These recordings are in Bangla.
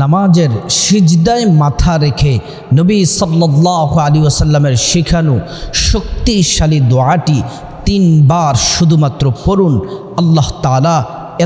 নামাজের সিজদায় মাথা রেখে নবী সাল্লাহ আলী আসাল্লামের শেখানো শক্তিশালী দোয়াটি তিনবার শুধুমাত্র পড়ুন। আল্লাহ তালা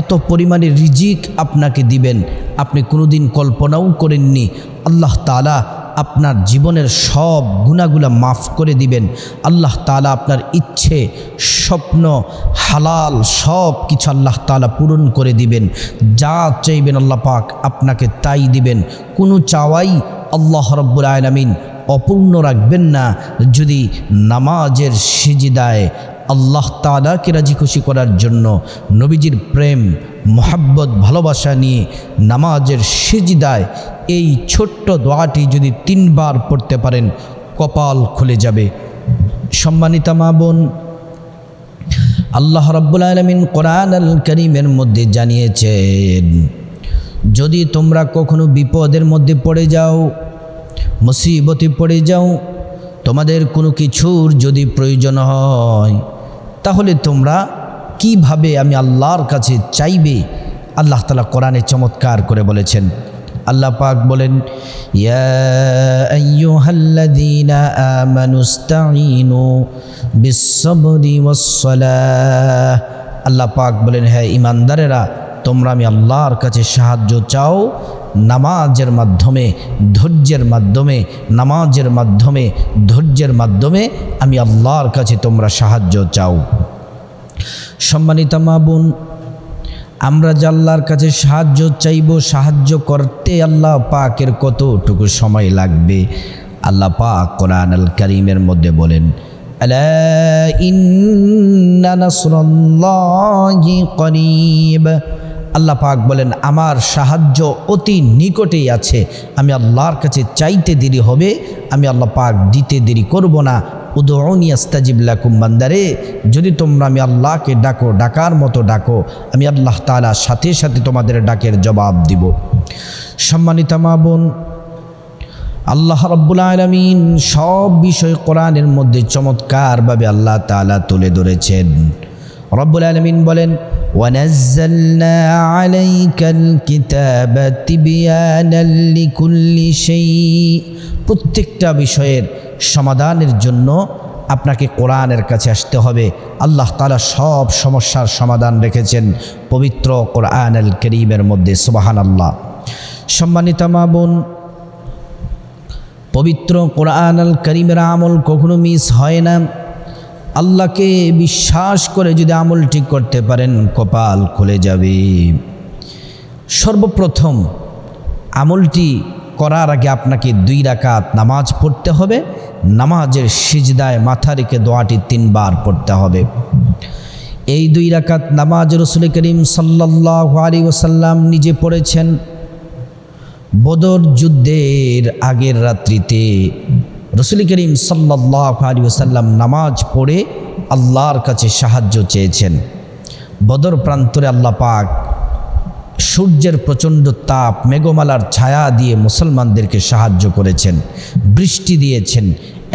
এত পরিমাণে রিজিক আপনাকে দিবেন। আপনি কোনোদিন কল্পনাও করেননি। আল্লাহ তালা আপনার জীবনের সব গুণাগুলা মাফ করে দিবেন। আল্লাহ তালা আপনার ইচ্ছে, স্বপ্ন, হালাল সব কিছু আল্লাহ তালা পূরণ করে দিবেন। যা চাইবেন আল্লাহ পাক আপনাকে তাই দিবেন। কোনো চাওয়াই আল্লাহ রব্বুল আলমিন অপূর্ণ রাখবেন না। যদি নামাজের সিজিদায় আল্লাহ তালাকে রাজি খুশি করার জন্য নবীজির প্রেম মোহাব্বত, ভালোবাসা নিয়ে নামাজের সিজিদায় এই ছোট্ট দোয়াটি যদি তিনবার পড়তে পারেন, কপাল খুলে যাবে। সম্মানিতা মা বোন, আল্লাহ রব্বুল আলমিন কোরআন আল করিমের মধ্যে জানিয়েছেন, যদি তোমরা কখনো বিপদের মধ্যে পড়ে যাও, মুসিবতে পড়ে যাও, তোমাদের কোনো কিছুর যদি প্রয়োজন হয়, তাহলে তোমরা কীভাবে আমি আল্লাহর কাছে চাইবে, আল্লাহ তালা কোরআনে চমৎকার করে বলেছেন। আল্লাহ পাক বলেন আল্লাহ পাক বলেন হ্যাঁ ইমানদারেরা তোমরা আমি আল্লাহর কাছে সাহায্য চাও নামাজের মাধ্যমে, ধৈর্যের মাধ্যমে, নামাজের মাধ্যমে, ধৈর্যের মাধ্যমে আমি আল্লাহর কাছে তোমরা সাহায্য চাও। সম্মানিতা মা বোন, আমরা যে আল্লাহর কাছে সাহায্য চাইব, সাহায্য করতে আল্লাহ পাকের কতটুকু সময় লাগবে? আল্লাহ পাক কোরআন আল করিমের মধ্যে বলেন করিব। আল্লাহ পাক বলেন, আমার সাহায্য অতি নিকটেই আছে। আমি আল্লাহর কাছে চাইতে দেরি হবে, আমি আল্লাহ পাক দিতে দেরি করব না। উদৌনি আস্তাজিবলা কুম্বান্দারে যদি তোমরা আমি আল্লাহকে ডাকো ডাকার মতো ডাকো আমি আল্লাহ তালা সাথে সাথে তোমাদের ডাকের জবাব দিব সম্মানিতা মা বোন আল্লাহ রব্বুল আলমিন সব বিষয় কোরআনের মধ্যে চমৎকারভাবে আল্লাহ তালা তুলে ধরেছেন রব্বুল আলমিন বলেন ونزلنا عليك الكتاب تبيانا لكل شيء প্রত্যেকটা বিষয়ের সমাধানের জন্য আপনাকে কোরআনের কাছে আসতে হবে। আল্লাহ তালা সব সমস্যার সমাধান রেখেছেন পবিত্র কোরআন আল করিমের মধ্যে সুবাহান আল্লাহ সম্মানিতা মা বোন, পবিত্র কোরআন আল করিমের আমল কখনো মিস হয় না। আল্লাহকে বিশ্বাস করে যদি আমল ঠিক করতে পারেন, কপাল খুলে যাবে। সর্বপ্রথম আমলটি করার আগে আপনাকে দুই রাকাত নামাজ পড়তে হবে। নামাজের সিজদায় মাথা রেখে দোয়াটি তিনবার পড়তে হবে। এই দুই রাকাত নামাজ রসুল করিম সাল্লাহ আলী ওসাল্লাম নিজে পড়েছেন বদর যুদ্ধের আগের রাত্রিতে। রসুল করিম সাল্লাহ আলী ওসাল্লাম নামাজ পড়ে আল্লাহর কাছে সাহায্য চেয়েছেন। বদর প্রান্তরে আল্লাহ পাক সূর্যের প্রচণ্ড তাপ, মেঘমালার ছায়া দিয়ে মুসলমানদেরকে সাহায্য করেছেন, বৃষ্টি দিয়েছেন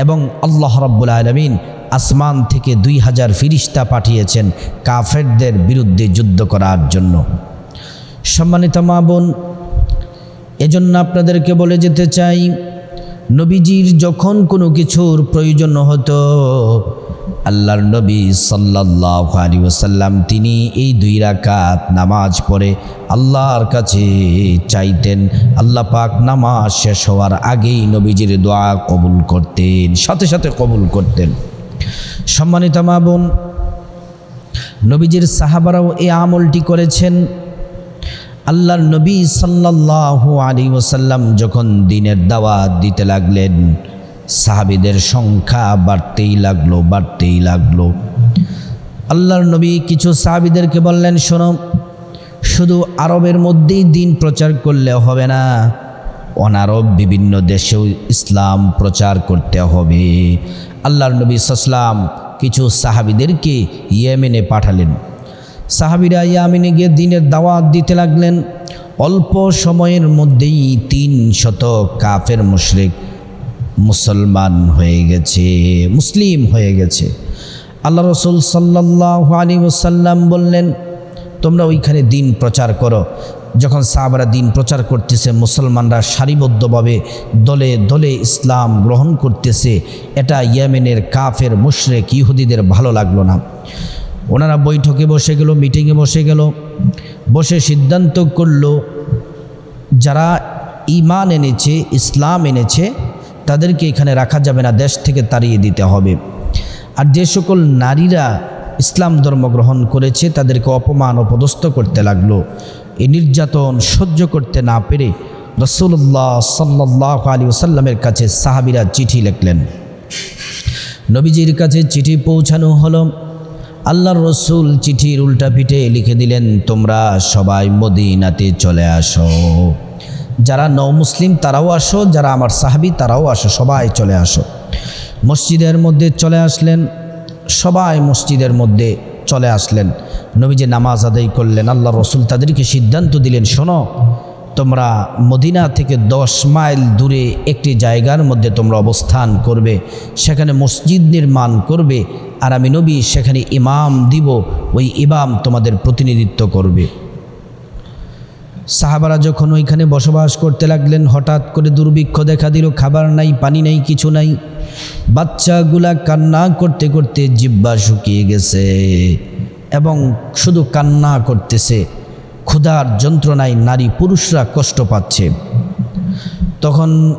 এবং আল্লাহ রব্বুল আলমিন আসমান থেকে দুই হাজার ফিরিস্তা পাঠিয়েছেন কাফেরদের বিরুদ্ধে যুদ্ধ করার জন্য। সম্মানিত মা বোন, এজন্য আপনাদেরকে বলে যেতে চাই, নবীজির যখন কোনো কিছুর প্রয়োজন হতো আল্লাহর নবী সাল্লাহ আলী ওসাল্লাম তিনি এই দুই রাকাত নামাজ পড়ে আল্লাহর কাছে চাইতেন, আল্লাহ পাক নামাজ শেষ হওয়ার আগেই নবীজির দোয়া কবুল করতেন, সাথে সাথে কবুল করতেন। সম্মানিত মা বোন, নবীজির সাহাবারাও এই আমলটি করেছেন। আল্লাহর নবী সাল্লাহ আলী ওসাল্লাম যখন দিনের দাওয়াত দিতে লাগলেন সাহাবিদের সংখ্যা বাড়তেই লাগল বাড়তেই লাগল। আল্লাহর নবী কিছু সাহাবিদেরকে বললেন, শোনো, শুধু আরবের মধ্যেই দিন প্রচার করলে হবে না, অনারব বিভিন্ন দেশেও ইসলাম প্রচার করতে হবে। আল্লাহর নবী সাসলাম কিছু সাহাবিদেরকে ইয়েমেনে পাঠালেন। সাহাবিরা ইয়ামিনে গিয়ে দিনের দাওয়াত দিতে লাগলেন। অল্প সময়ের মধ্যেই তিন শত কাফের মুশরিক মুসলমান হয়ে গেছে, মুসলিম হয়ে গেছে। আল্লাহ রসুল সাল্লাহ আলী ওসাল্লাম বললেন, তোমরা ওইখানে দিন প্রচার করো। যখন সাহাবারা দিন প্রচার করতেছে, মুসলমানরা সারিবদ্ধভাবে দলে দলে ইসলাম গ্রহণ করতেছে। এটা ইয়েমেনের কাফের, মুশরেক, ইহুদিদের ভালো লাগল না। ওনারা বৈঠকে বসে গেল, মিটিংয়ে বসে গেল, বসে সিদ্ধান্ত করল, যারা ইমান এনেছে, ইসলাম এনেছে তাদেরকে এখানে রাখা যাবে না, দেশ থেকে তাড়িয়ে দিতে হবে। আর যে সকল নারীরা ইসলাম ধর্ম গ্রহণ করেছে, তাদেরকে অপমান অপদস্থ করতে লাগল। এই নির্যাতন সহ্য করতে না পেরে রসুল্লাহ সাল্লাহ আলী ওসাল্লামের কাছে সাহাবিরা চিঠি লিখলেন। নবীজির কাছে চিঠি পৌঁছানো হলো। আল্লাহর রসুল চিঠির উল্টা পিঠে লিখে দিলেন, তোমরা সবাই মদিনাতে চলে আসো। যারা নৌ মুসলিম তারাও আসো, যারা আমার সাহাবি তারাও আসো, সবাই চলে আসো। মসজিদের মধ্যে চলে আসলেন, সবাই মসজিদের মধ্যে চলে আসলেন। নবীজি নামাজ আদায় করলেন, আল্লাহ রসুল তাদেরকে সিদ্ধান্ত দিলেন, শোনো, তোমরা মদিনা থেকে দশ মাইল দূরে একটি জায়গার মধ্যে তোমরা অবস্থান করবে, সেখানে মসজিদ নির্মাণ করবে, আর আমি নবী সেখানে ইমাম দিব, ওই ইমাম তোমাদের প্রতিনিধিত্ব করবে। সাহাবারা যখন ওইখানে বসবাস করতে লাগলেন, হঠাৎ করে দুর্ভিক্ষ দেখা দিল, খাবার নাই, পানি নাই, কিছু নাই। বাচ্চাগুলা কান্না করতে করতে জিব্বা শুকিয়ে গেছে এবং শুধু কান্না করতেছে, ক্ষুধার যন্ত্রণায় নারী পুরুষরা কষ্ট পাচ্ছে। তখন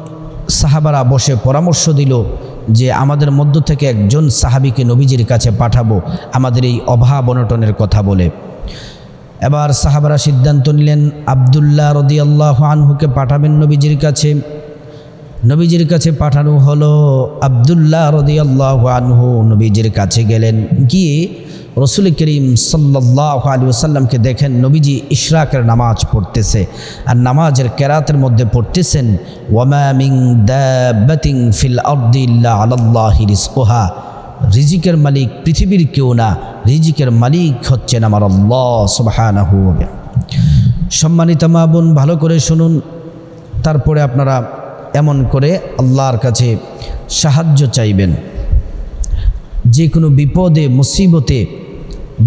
সাহাবারা বসে পরামর্শ দিল যে, আমাদের মধ্য থেকে একজন সাহাবিকে নবীজির কাছে পাঠাবো, আমাদের এই অভাব অনটনের কথা বলে। এবার সাহাবারা সিদ্ধান্ত নিলেন, আবদুল্লাহ রদিয়াল্লাহ আনহুকে পাঠাবেন নবীজির কাছে। নবীজির কাছে পাঠানো হলো, আবদুল্লাহ রদিয়াল্লাহ আনহু নবীজির কাছে গেলেন। গিয়ে রসুল করিম সাল্লাহ আলী সাল্লামকে দেখেন, নবীজি ইশরাকের নামাজ পড়তেছে আর নামাজের কেরাতের মধ্যে পড়তেছেন ওয়ামামিং দাবাতিং ফিল আব্দিল্লা আল্লাহ রিসকোহা রিজিকের মালিক পৃথিবীর কেউ না, রিজিকের মালিক হচ্ছেন আমার আল্লাহ সুবাহানাহু সম্মানিত মা বোন, ভালো করে শুনুন। তারপরে আপনারা এমন করে আল্লাহর কাছে সাহায্য চাইবেন। যে কোনো বিপদে, মুসিবতে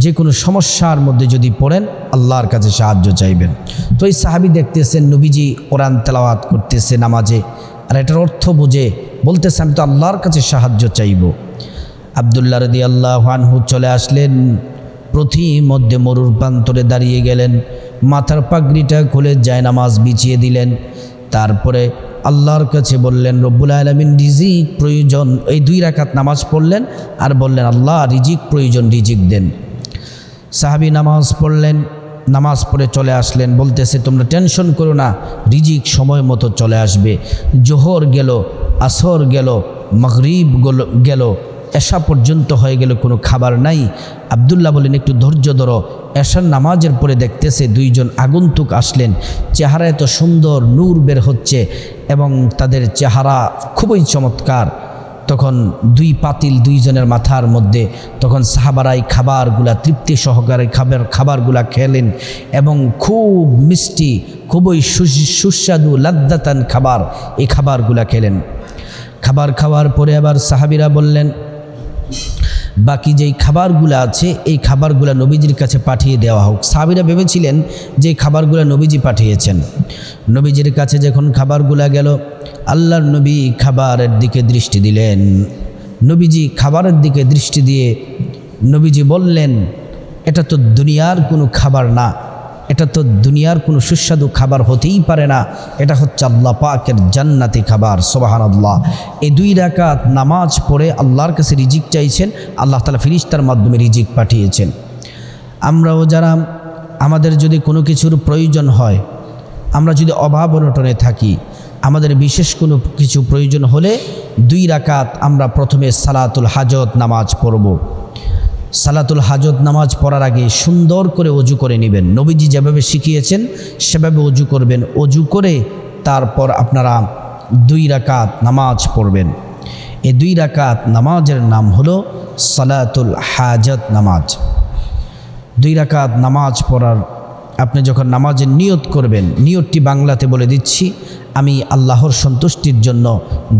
যে কোনো সমস্যার মধ্যে যদি পড়েন, আল্লাহর কাছে সাহায্য চাইবেন। তো এই সাহাবি দেখতেছেন, নবীজি কোরআন তেলাওয়াত করতেছে নামাজে। আর এটার অর্থ বুঝে বলতেছে, আমি তো আল্লাহর কাছে সাহায্য চাইব। আবদুল্লাহ রদি আল্লাহ আনহু চলে আসলেন। প্রতি মধ্যে মরুর প্রান্তরে দাঁড়িয়ে গেলেন। মাথার পাগড়িটা খুলে যায় নামাজ বিছিয়ে দিলেন। তারপরে আল্লাহর কাছে বললেন, রব্বুল আলমিন, রিজিক প্রয়োজন। এই দুই রাকাত নামাজ পড়লেন আর বললেন, আল্লাহ, রিজিক প্রয়োজন, রিজিক দেন। সাহাবি নামাজ পড়লেন, নামাজ পড়ে চলে আসলেন। বলতেছে, তোমরা টেনশন করো না, রিজিক সময় মতো চলে আসবে। জোহর গেল, আসর গেল, মগরিব গেল এশা পর্যন্ত হয়ে গেল, কোনো খাবার নাই। আবদুল্লাহ বলেন, একটু ধৈর্য ধরো। এশার নামাজের পরে দেখতেছে দুইজন আগন্তুক আসলেন। চেহারা এত সুন্দর, নূর বের হচ্ছে এবং তাদের চেহারা খুবই চমৎকার। তখন দুই পাতিল দুইজনের মাথার মধ্যে তখন সাহাবারাই খাবারগুলা, তৃপ্তি সহকারে খাবার, খাবারগুলা খেলেন এবং খুব মিষ্টি, খুবই সুস্বাদু লাদ্দাতান খাবার এই খাবারগুলা খেলেন। খাবার খাওয়ার পরে আবার সাহাবিরা বললেন বাকি যেই খাবারগুলো আছে, এই খাবারগুলো নবীজির কাছে পাঠিয়ে দেওয়া হোক। সাবিরা ভেবেছিলেন যে খাবারগুলো নবীজি পাঠিয়েছেন। নবীজির কাছে যখন খাবারগুলো গেল, আল্লাহর নবী খাবারের দিকে দৃষ্টি দিলেন। নবীজি খাবারের দিকে দৃষ্টি দিয়ে নবীজি বললেন, এটা তো দুনিয়ার কোনো খাবার না। এটা তো দুনিয়ার কোনো সুস্বাদু খাবার হতেই পারে না। এটা হচ্ছে আল্লাহ পাকের জান্নাতি খাবার সোবাহান আল্লাহ এই দুই রাকাত নামাজ পড়ে আল্লাহর কাছে রিজিক চাইছেন, আল্লাহ তালা ফিরিস্তার মাধ্যমে রিজিক পাঠিয়েছেন। আমরাও যারা, আমাদের যদি কোনো কিছুর প্রয়োজন হয়, আমরা যদি অভাব অনটনে থাকি, আমাদের বিশেষ কোনো কিছু প্রয়োজন হলে দুই রাকাত আমরা প্রথমে সালাতুল হাজত নামাজ পড়ব। সালাতুল হাজত নামাজ পড়ার আগে সুন্দর করে অজু করে নেবেন। নবীজি যেভাবে শিখিয়েছেন, সেভাবে অজু করবেন। অজু করে তারপর আপনারা দুই রাকাত নামাজ পড়বেন। এই দুই রাকাত নামাজের নাম হলো সালাতুল হাজত নামাজ। দুই রাকাত নামাজ পড়ার আপনি যখন নামাজের নিয়ত করবেন, নিয়তটি বাংলাতে বলে দিচ্ছি, আমি আল্লাহর সন্তুষ্টির জন্য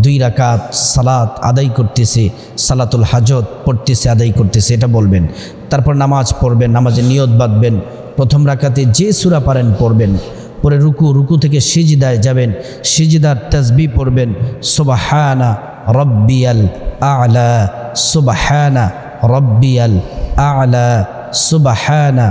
দুই রাকাত সালাত আদায় করতেছে, সালাতুল হাজত পড়তেছে, আদায় করতেছে, এটা বলবেন। তারপর নামাজ পড়বেন, নামাজের নিয়ত বাঁধবেন, প্রথম রাকাতে যে সুরা পারেন পড়বেন, পরে রুকু রুকু থেকে সিজিদায় যাবেন, সিজিদার তসবি পড়বেন, সুবাহানা রব্বিয়াল আলা, সুবাহানা রব্বিয়াল আলা, সুবাহানা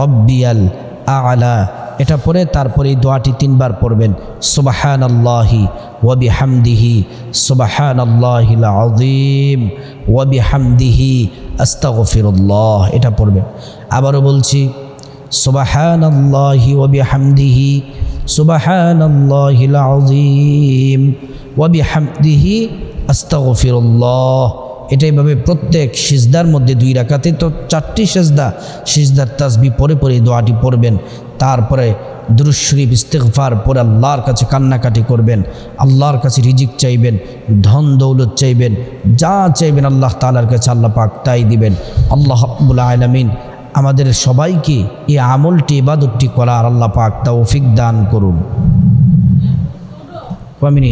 রব্বিয়াল আলা। এটা পরে তারপরে এই দোয়াটি তিনবার পড়বেন। সুবাহান আল্লাহি ওয়াবি হামদিহি সুবাহান আল্লাহিল আজিম ওয়াবি হামদিহি আস্তাগফিরুল্লাহ। এটা পড়বেন। আবারও বলছি সুবাহান আল্লাহি ওয়াবি হামদিহি সুবাহান আল্লাহিল আজিম ওয়াবি হামদিহি আস্তাগফিরুল্লাহ। এটা এইভাবে প্রত্যেক সিজদার মধ্যে দুই রাখাতে তো চারটি সেজদা, সিজদার তাসবি পরে পরে দোয়াটি পড়বেন। তারপরে দুরুশরীফ ইস্তেগফার পরে আল্লাহর কাছে কান্নাকাটি করবেন। আল্লাহর কাছে রিজিক চাইবেন, ধন দৌলত চাইবেন, যা চাইবেন আল্লাহ তালার কাছে আল্লাহ পাক তাই দিবেন। আল্লাহ আব্বুল আলমিন আমাদের সবাইকে এই আমলটি, ইবাদতটি করার আল্লাহ পাক তা তৌফিক দান করুন।